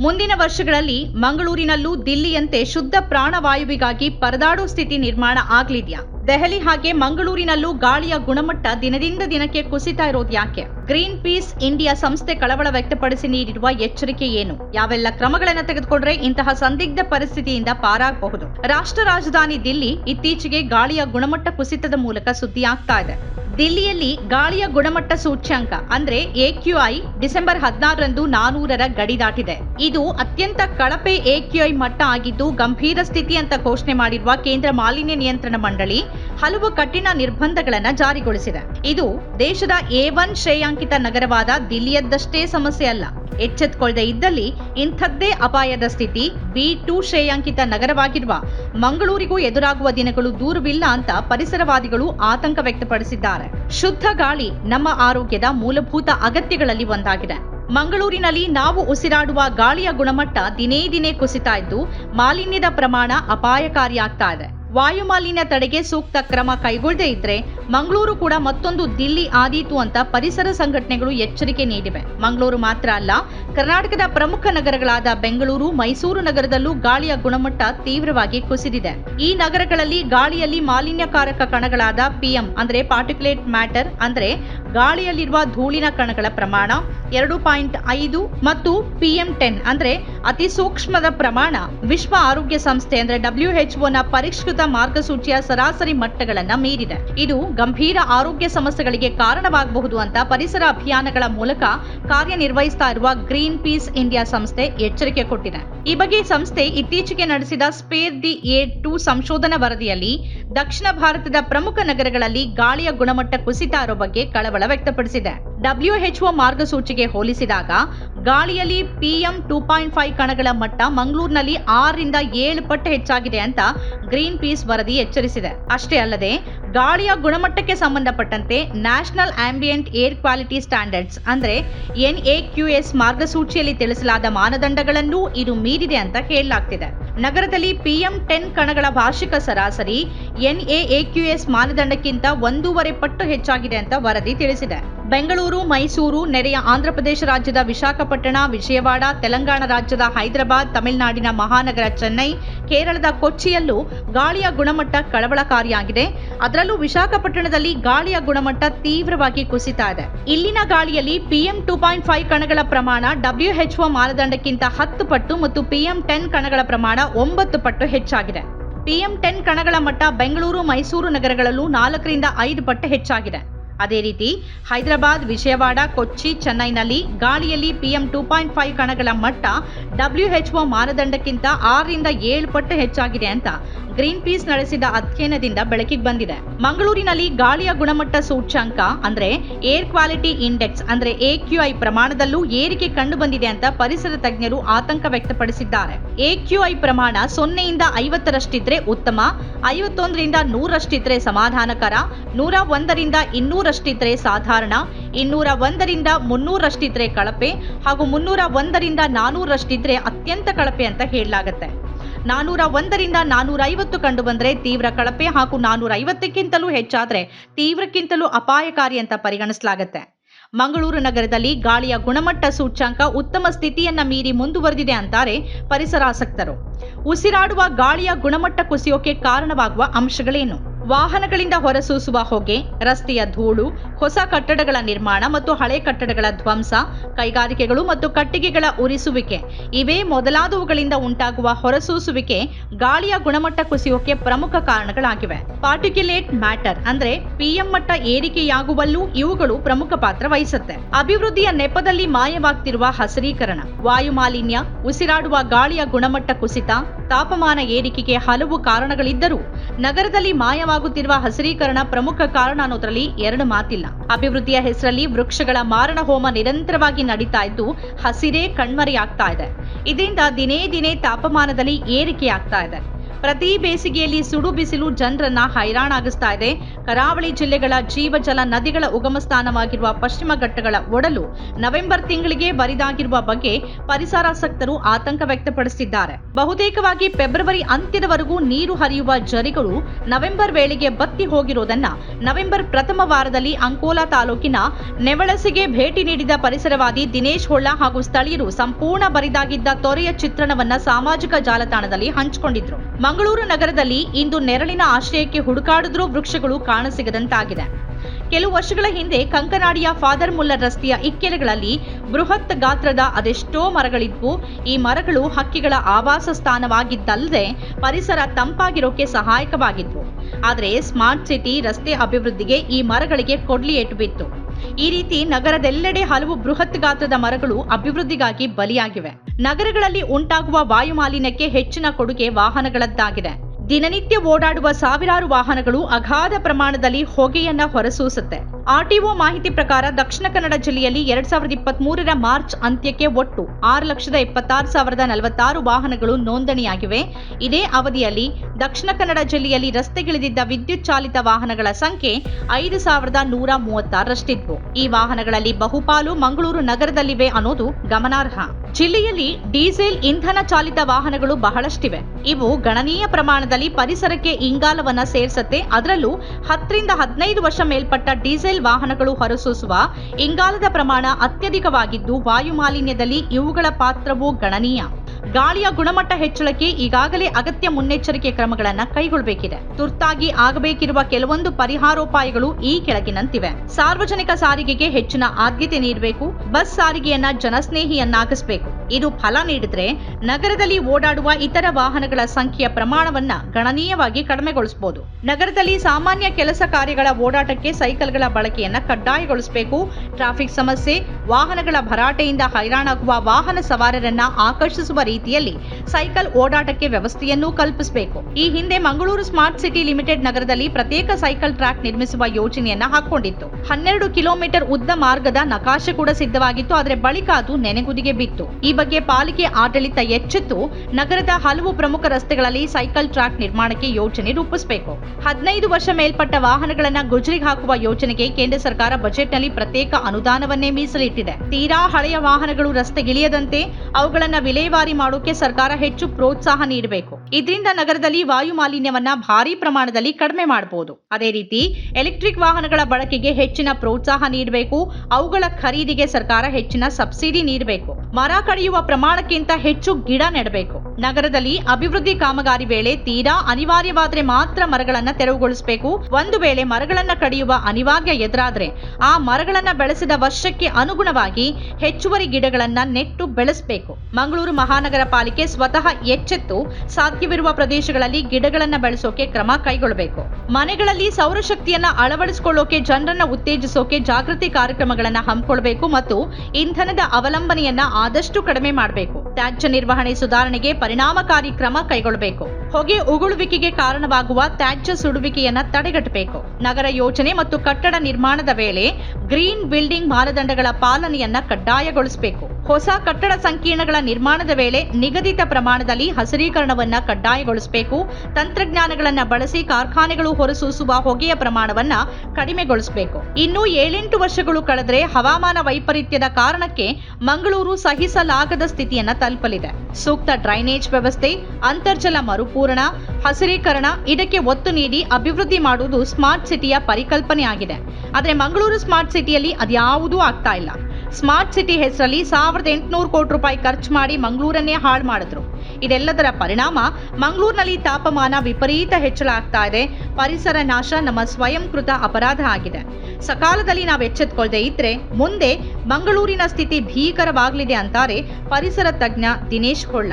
ಮುಂದಿನ ವರ್ಷಗಳಲ್ಲಿ ಮಂಗಳೂರಿನಲ್ಲೂ ದಿಲ್ಲಿಯಂತೆ ಶುದ್ಧ ಪ್ರಾಣವಾಯುವಿಗಾಗಿ ಪರದಾಡೋ ಸ್ಥಿತಿ ನಿರ್ಮಾಣ ಆಗ್ಲಿದ್ಯಾ? ದೆಹಲಿ ಹಾಗೆ ಮಂಗಳೂರಿನಲ್ಲೂ ಗಾಳಿಯ ಗುಣಮಟ್ಟ ದಿನದಿಂದ ದಿನಕ್ಕೆ ಕುಸಿತಾ ಇರೋದು ಯಾಕೆ? ಗ್ರೀನ್ ಪೀಸ್ ಇಂಡಿಯಾ ಸಂಸ್ಥೆ ಕಳವಳ ವ್ಯಕ್ತಪಡಿಸಿ ನೀಡಿರುವ ಎಚ್ಚರಿಕೆ ಏನು? ಯಾವೆಲ್ಲ ಕ್ರಮಗಳನ್ನು ತೆಗೆದುಕೊಂಡ್ರೆ ಇಂತಹ ಸಂದಿಗ್ಧ ಪರಿಸ್ಥಿತಿಯಿಂದ ಪಾರಾಗಬಹುದು? ರಾಷ್ಟ್ರ ರಾಜಧಾನಿ ದಿಲ್ಲಿ ಇತ್ತೀಚೆಗೆ ಗಾಳಿಯ ಗುಣಮಟ್ಟ ಕುಸಿತದ ಮೂಲಕ ಸುದ್ದಿಯಾಗ್ತಾ ಇದೆ. ದಿಲ್ಲಿಯಲ್ಲಿ ಗಾಳಿಯ ಗುಣಮಟ್ಟ ಸೂಚ್ಯಂಕ, ಅಂದ್ರೆ ಎಕ್ಯುಐ ಡಿಸೆಂಬರ್ ಹದಿನಾರರಂದು ನಾನೂರರ ಗಡಿ ದಾಟಿದೆ. ಇದು ಅತ್ಯಂತ ಕಳಪೆ ಎಕ್ಯುಐ ಮಟ್ಟ ಆಗಿದ್ದು ಗಂಭೀರ ಸ್ಥಿತಿ ಅಂತ ಘೋಷಣೆ ಮಾಡಿರುವ ಕೇಂದ್ರ ಮಾಲಿನ್ಯ ನಿಯಂತ್ರಣ ಮಂಡಳಿ ಹಲವು ಕಠಿಣ ನಿರ್ಬಂಧಗಳನ್ನು ಜಾರಿಗೊಳಿಸಿದೆ. ಇದು ದೇಶದ ಎ ಒನ್ ಶ್ರೇಯಾಂಕಿತ ನಗರವಾದ ದಿಲ್ಲಿಯದ್ದಷ್ಟೇ ಸಮಸ್ಯೆ ಅಲ್ಲ. ಎಚ್ಚೆತ್ಕೊಳ್ಳದೆ ಇದ್ದಲ್ಲಿ ಇಂಥದ್ದೇ ಅಪಾಯದ ಸ್ಥಿತಿ ಬಿ ಟು ಶ್ರೇಯಾಂಕಿತ ನಗರವಾಗಿರುವ ಮಂಗಳೂರಿಗೂ ಎದುರಾಗುವ ದಿನಗಳು ದೂರವಿಲ್ಲ ಅಂತ ಪರಿಸರವಾದಿಗಳು ಆತಂಕ ವ್ಯಕ್ತಪಡಿಸಿದ್ದಾರೆ. ಶುದ್ಧ ಗಾಳಿ ನಮ್ಮ ಆರೋಗ್ಯದ ಮೂಲಭೂತ ಅಗತ್ಯಗಳಲ್ಲಿ ಒಂದಾಗಿದೆ. ಮಂಗಳೂರಿನಲ್ಲಿ ನಾವು ಉಸಿರಾಡುವ ಗಾಳಿಯ ಗುಣಮಟ್ಟ ದಿನೇ ದಿನೇ ಕುಸಿತಾ ಇದ್ದು ಮಾಲಿನ್ಯದ ಪ್ರಮಾಣ ಅಪಾಯಕಾರಿಯಾಗ್ತಾ ಇದೆ. ವಾಯು ಮಾಲಿನ್ಯ ತಡೆಗೆ ಸೂಕ್ತ ಕ್ರಮ ಕೈಗೊಳ್ಳದೇ ಇದ್ರೆ ಮಂಗಳೂರು ಕೂಡ ಮತ್ತೊಂದು ದಿಲ್ಲಿ ಆದೀತು ಅಂತ ಪರಿಸರ ಸಂಘಟನೆಗಳು ಎಚ್ಚರಿಕೆ ನೀಡಿವೆ. ಮಂಗಳೂರು ಮಾತ್ರ ಅಲ್ಲ, ಕರ್ನಾಟಕದ ಪ್ರಮುಖ ನಗರಗಳಾದ ಬೆಂಗಳೂರು, ಮೈಸೂರು ನಗರದಲ್ಲೂ ಗಾಳಿಯ ಗುಣಮಟ್ಟ ತೀವ್ರವಾಗಿ ಕುಸಿದಿದೆ. ಈ ನಗರಗಳಲ್ಲಿ ಗಾಳಿಯಲ್ಲಿ ಮಾಲಿನ್ಯಕಾರಕ ಕಣಗಳಾದ ಪಿಎಂ ಅಂದ್ರೆ ಪಾರ್ಟಿಕ್ಯುಲೇಟ್ ಮ್ಯಾಟರ್ ಅಂದ್ರೆ ಗಾಳಿಯಲ್ಲಿರುವ ಧೂಳಿನ ಕಣಗಳ ಪ್ರಮಾಣ ಎರಡು ಪಾಯಿಂಟ್ ಐದು ಮತ್ತು ಪಿಎಂ ಟೆನ್ ಅಂದ್ರೆ ಅತಿ ಸೂಕ್ಷ್ಮದ ಪ್ರಮಾಣ ವಿಶ್ವ ಆರೋಗ್ಯ ಸಂಸ್ಥೆ, ಅಂದ್ರೆ ಡಬ್ಲ್ಯೂಎಚ್ಒನ ಪರಿಷ್ಕೃತ ಮಾರ್ಗಸೂಚಿಯ ಸರಾಸರಿ ಮಟ್ಟಗಳನ್ನು ಮೀರಿದೆ. ಇದು ಗಂಭೀರ ಆರೋಗ್ಯ ಸಮಸ್ಯೆಗಳಿಗೆ ಕಾರಣವಾಗಬಹುದು ಅಂತ ಪರಿಸರ ಅಭಿಯಾನಗಳ ಮೂಲಕ ಕಾರ್ಯನಿರ್ವಹಿಸ್ತಾ ಇರುವ ಗ್ರೀನ್ ಪೀಸ್ ಇಂಡಿಯಾ ಸಂಸ್ಥೆ ಎಚ್ಚರಿಕೆ ಕೊಟ್ಟಿದೆ. ಈ ಬಗ್ಗೆ ಸಂಸ್ಥೆ ಇತ್ತೀಚೆಗೆ ನಡೆಸಿದ ಸ್ಪೇರ್ ದಿ ಎ ಟು ಸಂಶೋಧನಾ ವರದಿಯಲ್ಲಿ ದಕ್ಷಿಣ ಭಾರತದ ಪ್ರಮುಖ ನಗರಗಳಲ್ಲಿ ಗಾಳಿಯ ಗುಣಮಟ್ಟ ಕುಸಿತ ಇರೋ ಬಗ್ಗೆ ಕಳವಳ ವ್ಯಕ್ತಪಡಿಸಿದೆ. ಡಬ್ಲ್ಯೂಎಚ್ಒ ಮಾರ್ಗಸೂಚಿಗೆ ಹೋಲಿಸಿದಾಗ ಗಾಳಿಯಲ್ಲಿ ಪಿಎಂ ಟೂ ಪಾಯಿಂಟ್ ಫೈವ್ ಕಣಗಳ ಮಟ್ಟ ಮಂಗಳೂರಿನಲ್ಲಿ ಆರರಿಂದ ಏಳು ಪಟ್ಟು ಹೆಚ್ಚಾಗಿದೆ ಅಂತ ಗ್ರೀನ್ ಪೀಸ್ ವರದಿ ಎಚ್ಚರಿಸಿದೆ. ಅಷ್ಟೇ ಅಲ್ಲದೆ ಗಾಳಿಯ ಗುಣಮಟ್ಟಕ್ಕೆ ಸಂಬಂಧಪಟ್ಟಂತೆ national ambient air quality standards ಅಂದ್ರೆ ಎನ್ಎಕ್ಯುಎಸ್ ಮಾರ್ಗಸೂಚಿಯಲ್ಲಿ ತಿಳಿಸಲಾದ ಮಾನದಂಡಗಳನ್ನು ಇದು ಮೀರಿದೆ ಅಂತ ಹೇಳಲಾಗ್ತಿದೆ. ನಗರದಲ್ಲಿ ಪಿಎಂ ಟೆನ್ ಕಣಗಳ ವಾರ್ಷಿಕ ಸರಾಸರಿ ಎನ್ಎಎಕ್ಯುಎಸ್ ಮಾನದಂಡಕ್ಕಿಂತ ಒಂದೂವರೆ ಪಟ್ಟು ಹೆಚ್ಚಾಗಿದೆ ಅಂತ ವರದಿ ತಿಳಿಸಿದೆ. ಬೆಂಗಳೂರು, ಮೈಸೂರು, ನೆರೆಯ ಆಂಧ್ರಪ್ರದೇಶ ರಾಜ್ಯದ ವಿಶಾಖಪಟ್ಟಣ, ವಿಜಯವಾಡ, ತೆಲಂಗಾಣ ರಾಜ್ಯದ ಹೈದರಾಬಾದ್, ತಮಿಳುನಾಡಿನ ಮಹಾನಗರ ಚೆನ್ನೈ, ಕೇರಳದ ಕೊಚ್ಚಿಯಲ್ಲೂ ಗಾಳಿಯ ಗುಣಮಟ್ಟ ಕಳವಳಕಾರಿಯಾಗಿದೆ. ಅದರಲ್ಲೂ ವಿಶಾಖಪಟ್ಟಣದಲ್ಲಿ ಗಾಳಿಯ ಗುಣಮಟ್ಟ ತೀವ್ರವಾಗಿ ಕುಸಿತಾ ಇದೆ. ಇಲ್ಲಿನ ಗಾಳಿಯಲ್ಲಿ ಪಿಎಂ ಟೂ ಪಾಯಿಂಟ್ ಫೈವ್ ಕಣಗಳ ಪ್ರಮಾಣ ಡಬ್ಲ್ಯೂಎಚ್ಒ ಮಾನದಂಡಕ್ಕಿಂತ ಹತ್ತು ಪಟ್ಟು ಮತ್ತು ಪಿಎಂ ಟೆನ್ ಕಣಗಳ ಪ್ರಮಾಣ ಒಂಬತ್ತು ಪಟ್ಟು ಹೆಚ್ಚಾಗಿದೆ. ಪಿಎಂ ಟೆನ್ ಕಣಗಳ ಮಟ್ಟ ಬೆಂಗಳೂರು, ಮೈಸೂರು ನಗರಗಳಲ್ಲೂ ನಾಲ್ಕರಿಂದ ಐದು ಪಟ್ಟು ಹೆಚ್ಚಾಗಿದೆ. ಅದೇ ರೀತಿ ಹೈದರಾಬಾದ್, ವಿಜಯವಾಡ, ಕೊಚ್ಚಿ, ಚೆನ್ನೈನಲ್ಲಿ ಗಾಳಿಯಲ್ಲಿ ಪಿಎಂ ಟೂ ಪಾಯಿಂಟ್ ಫೈವ್ ಕಣಗಳ ಮಟ್ಟ ಡಬ್ಲ್ಯೂಎಚ್ಒ ಮಾನದಂಡಕ್ಕಿಂತ ಆರರಿಂದ ಏಳು ಪಟ್ಟು ಹೆಚ್ಚಾಗಿದೆ ಅಂತ ಗ್ರೀನ್ ಪೀಸ್ ನಡೆಸಿದ ಅಧ್ಯಯನದಿಂದ ಬೆಳಕಿಗೆ ಬಂದಿದೆ. ಮಂಗಳೂರಿನಲ್ಲಿ ಗಾಳಿಯ ಗುಣಮಟ್ಟ ಸೂಚ್ಯಂಕ ಅಂದ್ರೆ ಏರ್ ಕ್ವಾಲಿಟಿ ಇಂಡೆಕ್ಸ್ ಅಂದ್ರೆ ಎಕ್ಯುಐ ಪ್ರಮಾಣದಲ್ಲೂ ಏರಿಕೆ ಕಂಡು ಬಂದಿದೆ ಅಂತ ಪರಿಸರ ತಜ್ಞರು ಆತಂಕ ವ್ಯಕ್ತಪಡಿಸಿದ್ದಾರೆ. ಎಕ್ಯುಐ ಪ್ರಮಾಣ ಸೊನ್ನೆಯಿಂದ ಐವತ್ತರಷ್ಟಿದ್ರೆ ಉತ್ತಮ, ಐವತ್ತೊಂದರಿಂದ ನೂರರಷ್ಟಿದ್ರೆ ಸಮಾಧಾನಕರ, ನೂರ ಒಂದರಿಂದ ಇನ್ನೂರಷ್ಟಿದ್ರೆ ಸಾಧಾರಣ, ಇನ್ನೂರ ಒಂದರಿಂದ ಮುನ್ನೂರಷ್ಟಿದ್ರೆ ಕಳಪೆ ಹಾಗೂ ಮುನ್ನೂರ ಒಂದರಿಂದ ನಾನೂರಷ್ಟಿದ್ರೆ ಅತ್ಯಂತ ಕಳಪೆ ಅಂತ ಹೇಳಲಾಗತ್ತೆ. ನಾನೂರ ಒಂದರಿಂದ ನಾನೂರ ಐವತ್ತು ಕಂಡು ಬಂದರೆ ತೀವ್ರ ಕಳಪೆ ಹಾಗೂ ನಾನೂರ ಐವತ್ತಕ್ಕಿಂತಲೂ ಹೆಚ್ಚಾದರೆ ತೀವ್ರಕ್ಕಿಂತಲೂ ಅಪಾಯಕಾರಿ ಅಂತ ಪರಿಗಣಿಸಲಾಗುತ್ತೆ. ಮಂಗಳೂರು ನಗರದಲ್ಲಿ ಗಾಳಿಯ ಗುಣಮಟ್ಟ ಸೂಚ್ಯಂಕ ಉತ್ತಮ ಸ್ಥಿತಿಯನ್ನ ಮೀರಿ ಮುಂದುವರೆದಿದೆ ಅಂತಾರೆ ಪರಿಸರಾಸಕ್ತರು. ಉಸಿರಾಡುವ ಗಾಳಿಯ ಗುಣಮಟ್ಟ ಕುಸಿಯೋಕೆ ಕಾರಣವಾಗುವ ಅಂಶಗಳೇನು? ವಾಹನಗಳಿಂದ ಹೊರಸೂಸುವ ಹೊಗೆ, ರಸ್ತೆಯ ಧೂಳು, ಹೊಸ ಕಟ್ಟಡಗಳ ನಿರ್ಮಾಣ ಮತ್ತು ಹಳೆ ಕಟ್ಟಡಗಳ ಧ್ವಂಸ, ಕೈಗಾರಿಕೆಗಳು ಮತ್ತು ಕಟ್ಟಿಗೆಗಳ ಉರಿಸುವಿಕೆ. ಇವೇ ಮೊದಲಾದವುಗಳಿಂದ ಉಂಟಾಗುವ ಹೊರಸೂಸುವಿಕೆ ಗಾಳಿಯ ಗುಣಮಟ್ಟ ಕುಸಿಯೋಕೆ ಪ್ರಮುಖ ಕಾರಣಗಳಾಗಿವೆ. ಪಾರ್ಟಿಕ್ಯುಲೇಟ್ ಮ್ಯಾಟರ್ ಅಂದ್ರೆ ಪಿಎಂ ಮಟ್ಟ ಏರಿಕೆಯಾಗುವಲ್ಲೂ ಇವುಗಳು ಪ್ರಮುಖ ಪಾತ್ರ ವಹಿಸುತ್ತೆ. ಅಭಿವೃದ್ಧಿಯ ನೆಪದಲ್ಲಿ ಮಾಯವಾಗ್ತಿರುವ ಹಸಿರೀಕರಣ ವಾಯು ಮಾಲಿನ್ಯ ಉಸಿರಾಡುವ ಗಾಳಿಯ ಗುಣಮಟ್ಟ ಕುಸಿತ, ತಾಪಮಾನ ಏರಿಕೆಗೆ ಹಲವು ಕಾರಣಗಳಿದ್ದರೂ ನಗರದಲ್ಲಿ ಮಾಯವಾಗುತ್ತಿರುವ ಹಸಿರೀಕರಣ ಪ್ರಮುಖ ಕಾರಣ ಅನ್ನೋದ್ರಲ್ಲಿ ಎರಡು ಮಾತಿಲ್ಲ. ಅಭಿವೃದ್ಧಿಯ ಹೆಸರಲ್ಲಿ ವೃಕ್ಷಗಳ ಮಾರಣ ಹೋಮ ನಿರಂತರವಾಗಿ ನಡೀತಾ ಇದ್ದು ಹಸಿರೇ ಕಣ್ಮರೆಯಾಗ್ತಾ ಇದೆ. ಇದರಿಂದ ದಿನೇ ದಿನೇ ತಾಪಮಾನದಲ್ಲಿ ಏರಿಕೆಯಾಗ್ತಾ ಇದೆ. ಪ್ರತಿ ಬೇಸಿಗೆಯಲ್ಲಿ ಸುಡು ಬಿಸಿಲು ಜನರನ್ನ ಹೈರಾಣಾಗಿಸ್ತಾ ಇದೆ. ಕರಾವಳಿ ಜಿಲ್ಲೆಗಳ ಜೀವಜಲ ನದಿಗಳ ಉಗಮ ಸ್ಥಾನವಾಗಿರುವ ಪಶ್ಚಿಮ ಘಟ್ಟಗಳ ಒಡಲು ನವೆಂಬರ್ ತಿಂಗಳಿಗೆ ಬರಿದಾಗಿರುವ ಬಗ್ಗೆ ಪರಿಸರಾಸಕ್ತರು ಆತಂಕ ವ್ಯಕ್ತಪಡಿಸಿದ್ದಾರೆ. ಬಹುತೇಕವಾಗಿ ಫೆಬ್ರವರಿ ಅಂತ್ಯದವರೆಗೂ ನೀರು ಹರಿಯುವ ಜರಿಗಳು ನವೆಂಬರ್ ವೇಳೆಗೆ ಬತ್ತಿ ಹೋಗಿರುವುದನ್ನ ನವೆಂಬರ್ ಪ್ರಥಮ ವಾರದಲ್ಲಿ ಅಂಕೋಲಾ ತಾಲೂಕಿನ ನೆವಳಸಿಗೆ ಭೇಟಿ ನೀಡಿದ ಪರಿಸರವಾದಿ ದಿನೇಶ್ ಹೊಳ್ಳ ಹಾಗೂ ಸ್ಥಳೀಯರು ಸಂಪೂರ್ಣ ಬರಿದಾಗಿದ್ದ ತೊರೆಯ ಚಿತ್ರಣವನ್ನ ಸಾಮಾಜಿಕ ಜಾಲತಾಣದಲ್ಲಿ ಹಂಚಿಕೊಂಡಿದ್ರು. ಮಂಗಳೂರು ನಗರದಲ್ಲಿ ಇಂದು ನೆರಳಿನ ಆಶ್ರಯಕ್ಕೆ ಹುಡುಕಾಡಿದ್ರೂ ವೃಕ್ಷಗಳು ಕಾಣಸಿಗದಂತಾಗಿದೆ ಕೆಲವು ವರ್ಷಗಳ ಹಿಂದೆ ಕಂಕನಾಡಿಯ ಫಾದರ್ ಮುಲ್ಲರ್ ರಸ್ತೆಯ ಇಕ್ಕೆಲೆಗಳಲ್ಲಿ ಬೃಹತ್ ಗಾತ್ರದ ಅದೆಷ್ಟೋ ಮರಗಳಿದ್ವು ಈ ಮರಗಳು ಹಕ್ಕಿಗಳ ಆವಾಸ ಸ್ಥಾನವಾಗಿದ್ದಲ್ಲದೆ ಪರಿಸರ ತಂಪಾಗಿರೋಕೆ ಸಹಾಯಕವಾಗಿದ್ವು. ಆದರೆ ಸ್ಮಾರ್ಟ್ ಸಿಟಿ ರಸ್ತೆ ಅಭಿವೃದ್ಧಿಗೆ ಈ ಮರಗಳಿಗೆ ಕೊಡ್ಲಿ ಏಟು ಬಿತ್ತು. ಈ ರೀತಿ ನಗರದೆಲ್ಲೆಡೆ ಹಲವು ಬೃಹತ್ ಗಾತ್ರದ ಮರಗಳು ಅಭಿವೃದ್ಧಿಗಾಗಿ ಬಲಿಯಾಗಿವೆ. ನಗರಗಳಲ್ಲಿ ಉಂಟಾಗುವ ವಾಯುಮಾಲಿನ್ಯಕ್ಕೆ ಹೆಚ್ಚಿನ ಕೊಡುಗೆ ವಾಹನಗಳದ್ದಾಗಿದೆ. ದಿನನಿತ್ಯ ಓಡಾಡುವ ಸಾವಿರಾರು ವಾಹನಗಳು ಅಗಾಧ ಪ್ರಮಾಣದಲ್ಲಿ ಹೊಗೆಯನ್ನ ಹೊರಸೂಸುತ್ತೆ. ಆರ್ಟಿಒ ಮಾಹಿತಿ ಪ್ರಕಾರ ದಕ್ಷಿಣ ಕನ್ನಡ ಜಿಲ್ಲೆಯಲ್ಲಿ ಎರಡ್ ಸಾವಿರದ ಇಪ್ಪತ್ತ್ ಮೂರರ ಮಾರ್ಚ್ ಅಂತ್ಯಕ್ಕೆ ಒಟ್ಟು ಆರು ಲಕ್ಷದ ಇಪ್ಪತ್ತಾರು ಸಾವಿರದ ನಲವತ್ತಾರು ವಾಹನಗಳು ನೋಂದಣಿಯಾಗಿವೆ. ಇದೇ ಅವಧಿಯಲ್ಲಿ ದಕ್ಷಿಣ ಕನ್ನಡ ಜಿಲ್ಲೆಯಲ್ಲಿ ರಸ್ತೆಗಿಳಿದಿದ್ದ ವಿದ್ಯುತ್ ಚಾಲಿತ ವಾಹನಗಳ ಸಂಖ್ಯೆ ಐದು ಸಾವಿರದ ನೂರ ಮೂವತ್ತಾರರಷ್ಟಿದ್ವು ಈ ವಾಹನಗಳಲ್ಲಿ ಬಹುಪಾಲು ಮಂಗಳೂರು ನಗರದಲ್ಲಿವೆ ಅನ್ನೋದು ಗಮನಾರ್ಹ. ಜಿಲ್ಲೆಯಲ್ಲಿ ಡೀಸೆಲ್ ಇಂಧನ ಚಾಲಿತ ವಾಹನಗಳು ಬಹಳಷ್ಟಿವೆ. ಇವು ಗಣನೀಯ ಪ್ರಮಾಣದಲ್ಲಿ ಪರಿಸರಕ್ಕೆ ಇಂಗಾಲವನ್ನ ಸೇರಿಸುತ್ತೆ. ಅದರಲ್ಲೂ ಹತ್ತರಿಂದ ಹದಿನೈದು ವರ್ಷ ಮೇಲ್ಪಟ್ಟ ಡೀಸೆಲ್ ವಾಹನಗಳು ಹೊರಸೂಸುವ ಇಂಗಾಲದ ಪ್ರಮಾಣ ಅತ್ಯಧಿಕವಾಗಿದ್ದು ವಾಯು ಮಾಲಿನ್ಯದಲ್ಲಿ ಇವುಗಳ ಪಾತ್ರವು ಗಣನೀಯ. ಗಾಳಿಯ ಗುಣಮಟ್ಟ ಹೆಚ್ಚಳಕ್ಕೆ ಈಗಾಗಲೇ ಅಗತ್ಯ ಮುನ್ನೆಚ್ಚರಿಕೆ ಕ್ರಮಗಳನ್ನು ಕೈಗೊಳ್ಳಬೇಕಿದೆ ತುರ್ತಾಗಿ ಆಗಬೇಕಿರುವ ಕೆಲವೊಂದು ಪರಿಹಾರೋಪಾಯಗಳು ಈ ಕೆಳಗಿನಂತಿವೆ. ಸಾರ್ವಜನಿಕ ಸಾರಿಗೆಗೆ ಹೆಚ್ಚಿನ ಆದ್ಯತೆ ನೀಡಬೇಕು. ಬಸ್ ಸಾರಿಗೆಯನ್ನ ಜನಸ್ನೇಹಿಯನ್ನಾಗಿಸಬೇಕು. ಇದು ಫಲ ನೀಡಿದ್ರೆ ನಗರದಲ್ಲಿ ಓಡಾಡುವ ಇತರ ವಾಹನಗಳ ಸಂಖ್ಯೆಯ ಪ್ರಮಾಣವನ್ನ ಗಣನೀಯವಾಗಿ ಕಡಿಮೆಗೊಳಿಸಬಹುದು ನಗರದಲ್ಲಿ ಸಾಮಾನ್ಯ ಕೆಲಸ ಕಾರ್ಯಗಳ ಓಡಾಟಕ್ಕೆ ಸೈಕಲ್ಗಳ ಬಳಕೆಯನ್ನ ಕಡ್ಡಾಯಗೊಳಿಸಬೇಕು. ಟ್ರಾಫಿಕ್ ಸಮಸ್ಯೆ, ವಾಹನಗಳ ಭರಾಟೆಯಿಂದ ಹೈರಾಣಾಗುವ ವಾಹನ ಸವಾರರನ್ನ ಆಕರ್ಷಿಸುವ ರೀತಿಯಲ್ಲಿ ಸೈಕಲ್ ಓಡಾಟಕ್ಕೆ ವ್ಯವಸ್ಥೆಯನ್ನು ಕಲ್ಪಿಸಬೇಕು. ಈ ಹಿಂದೆ ಮಂಗಳೂರು ಸ್ಮಾರ್ಟ್ ಸಿಟಿ ಲಿಮಿಟೆಡ್ ನಗರದಲ್ಲಿ ಪ್ರತ್ಯೇಕ ಸೈಕಲ್ ಟ್ರ್ಯಾಕ್ ನಿರ್ಮಿಸುವ ಯೋಜನೆಯನ್ನ ಹಾಕೊಂಡಿತ್ತು. ಹನ್ನೆರಡು ಕಿಲೋಮೀಟರ್ ಉದ್ದ ಮಾರ್ಗದ ನಕಾಶೆ ಕೂಡ ಸಿದ್ಧವಾಗಿತ್ತು, ಆದರೆ ಬಳಿಕ ಅದು ನೆನೆಗುದಿಗೆ ಬಿತ್ತು. ಈ ಬಗ್ಗೆ ಪಾಲಿಕೆ ಆಡಳಿತ ಎಚ್ಚೆತ್ತು. ನಗರದ ಹಲವು ಪ್ರಮುಖ ರಸ್ತೆಗಳಲ್ಲಿ ಸೈಕಲ್ ಟ್ರ್ಯಾಕ್ ನಿರ್ಮಾಣಕ್ಕೆ ಯೋಜನೆ ರೂಪಿಸಬೇಕು. ಹದಿನೈದು ವರ್ಷ ಮೇಲ್ಪಟ್ಟ ವಾಹನಗಳನ್ನ ಗುಜರಿಗೆ ಹಾಕುವ ಯೋಜನೆಗೆ ಕೇಂದ್ರ ಸರ್ಕಾರ ಬಜೆಟ್ನಲ್ಲಿ ಪ್ರತ್ಯೇಕ ಅನುದಾನವನ್ನೇ ಮೀಸಲಿಟ್ಟಿದೆ. ತೀರಾ ಹಳೆಯ ವಾಹನಗಳು ರಸ್ತೆಗಿಳಿಯದಂತೆ ಅವುಗಳನ್ನ ವಿಲೇವಾರಿ ಮಾಡೋಕೆ ಸರ್ಕಾರ ಹೆಚ್ಚು ಪ್ರೋತ್ಸಾಹ ನೀಡಬೇಕು. ಇದರಿಂದ ನಗರದಲ್ಲಿ ವಾಯು ಮಾಲಿನ್ಯವನ್ನ ಭಾರಿ ಪ್ರಮಾಣದಲ್ಲಿ ಕಡಿಮೆ ಮಾಡಬಹುದು ಅದೇ ರೀತಿ ಎಲೆಕ್ಟ್ರಿಕ್ ವಾಹನಗಳ ಬಳಕೆಗೆ ಹೆಚ್ಚಿನ ಪ್ರೋತ್ಸಾಹ ನೀಡಬೇಕು. ಅವುಗಳ ಖರೀದಿಗೆ ಸರ್ಕಾರ ಹೆಚ್ಚಿನ ಸಬ್ಸಿಡಿ ನೀಡಬೇಕು. ಮರ ಕಡಿಯುವ ಪ್ರಮಾಣಕ್ಕಿಂತ ಹೆಚ್ಚು ಗಿಡ ನೆಡಬೇಕು. ನಗರದಲ್ಲಿ ಅಭಿವೃದ್ಧಿ ಕಾಮಗಾರಿ ವೇಳೆ ತೀರಾ ಅನಿವಾರ್ಯವಾದರೆ ಮಾತ್ರ ಮರಗಳನ್ನು ತೆರವುಗೊಳಿಸಬೇಕು. ಒಂದು ವೇಳೆ ಮರಗಳನ್ನು ಕಡಿಯುವ ಅನಿವಾರ್ಯ ಎದುರಾದರೆ ಆ ಮರಗಳನ್ನು ಬೆಳೆಸಿದ ವರ್ಷಕ್ಕೆ ಅನುಗುಣವಾಗಿ ಹೆಚ್ಚುವರಿ ಗಿಡಗಳನ್ನು ನೆಟ್ಟು ಬೆಳೆಸಬೇಕು. ಮಂಗಳೂರು ಮಹಾನಗರ ಪಾಲಿಕೆ ಸ್ವತಃ ಎಚ್ಚೆತ್ತು ಸಾಧ್ಯವಿರುವ ಪ್ರದೇಶಗಳಲ್ಲಿ ಗಿಡಗಳನ್ನು ಬೆಳೆಸೋಕೆ ಕ್ರಮ ಕೈಗೊಳ್ಳಬೇಕು ಮನೆಗಳಲ್ಲಿ ಸೌರಶಕ್ತಿಯನ್ನ ಅಳವಡಿಸಿಕೊಳ್ಳೋಕೆ, ಜನರನ್ನ ಉತ್ತೇಜಿಸೋಕೆ ಜಾಗೃತಿ ಕಾರ್ಯಕ್ರಮಗಳನ್ನು ಹಮ್ಮಿಕೊಳ್ಳಬೇಕು ಮತ್ತು ಇಂಧನದ ಅವಲಂಬನೆಯನ್ನ ಆದಷ್ಟು ಕಡಿಮೆ ಮಾಡಬೇಕು. ತ್ಯಾಜ್ಯ ನಿರ್ವಹಣೆ ಸುಧಾರಣೆಗೆ ಪರಿಣಾಮಕಾರಿ ಕ್ರಮ ಕೈಗೊಳ್ಳಬೇಕು. ಹೊಗೆ ಉಗುಳುವಿಕೆಗೆ ಕಾರಣವಾಗುವ ತ್ಯಾಜ್ಯ ಸುಡುವಿಕೆಯನ್ನ ತಡೆಗಟ್ಟಬೇಕು. ನಗರ ಯೋಜನೆ ಮತ್ತು ಕಟ್ಟಡ ನಿರ್ಮಾಣದ ವೇಳೆ ಗ್ರೀನ್ ಬಿಲ್ಡಿಂಗ್ ಮಾನದಂಡಗಳ ಪಾಲನೆಯನ್ನ ಕಡ್ಡಾಯಗೊಳಿಸಬೇಕು. ಹೊಸ ಕಟ್ಟಡ ಸಂಕೀರ್ಣಗಳ ನಿರ್ಮಾಣದ ವೇಳೆ ನಿಗದಿತ ಪ್ರಮಾಣದಲ್ಲಿ ಹಸಿರೀಕರಣವನ್ನು ಕಡ್ಡಾಯಗೊಳಿಸಬೇಕು. ತಂತ್ರಜ್ಞಾನಗಳನ್ನು ಬಳಸಿ ಕಾರ್ಖಾನೆಗಳು ಹೊರಸೂಸುವ ಹೊಗೆಯ ಪ್ರಮಾಣವನ್ನು ಕಡಿಮೆಗೊಳಿಸಬೇಕು. ಇನ್ನು ಏಳೆಂಟು ವರ್ಷಗಳು ಕಳೆದರೆ ಹವಾಮಾನ ವೈಪರೀತ್ಯದ ಕಾರಣಕ್ಕೆ ಮಂಗಳೂರು ಸಹಿಸಲಾಗದ ಸ್ಥಿತಿಯನ್ನು ತಲುಪಲಿದೆ. ಸೂಕ್ತ ಡ್ರೈನೇಜ್ ವ್ಯವಸ್ಥೆ, ಅಂತರ್ಜಲ ಮರುಪೂರಣ, ಹಸಿರೀಕರಣ ಇದಕ್ಕೆ ಒತ್ತು ನೀಡಿ ಅಭಿವೃದ್ಧಿ ಮಾಡುವುದು ಸ್ಮಾರ್ಟ್ ಸಿಟಿಯ ಪರಿಕಲ್ಪನೆಯಾಗಿದೆ. ಆದರೆ ಮಂಗಳೂರು ಸ್ಮಾರ್ಟ್ ಸಿಟಿಯಲ್ಲಿ ಅದ್ಯಾವುದೂ ಆಗ್ತಾ ಇಲ್ಲ. ಸ್ಮಾರ್ಟ್ ಸಿಟಿ ಹೆಸರಲ್ಲಿ ಸಾವಿರದ ಎಂಟುನೂರು ಕೋಟಿ ರೂಪಾಯಿ ಖರ್ಚು ಮಾಡಿ ಮಂಗಳೂರನ್ನೇ ಹಾಳು ಮಾಡಿದ್ರು. ಇದೆಲ್ಲದರ ಪರಿಣಾಮ ಮಂಗಳೂರಿನಲ್ಲಿ ತಾಪಮಾನ ವಿಪರೀತ ಹೆಚ್ಚಳ ಆಗ್ತಾ ಇದೆ. ಪರಿಸರ ನಾಶ ನಮ್ಮ ಸ್ವಯಂಕೃತ ಅಪರಾಧ ಆಗಿದೆ. ಸಕಾಲದಲ್ಲಿ ನಾವು ಎಚ್ಚೆತ್ಕೊಳ್ಳದೆ ಇದ್ರೆ ಮುಂದೆ ಮಂಗಳೂರಿನ ಸ್ಥಿತಿ ಭೀಕರವಾಗಲಿದೆ ಅಂತಾರೆ ಪರಿಸರ ತಜ್ಞ ದಿನೇಶ್ ಹೊಳ್ಳ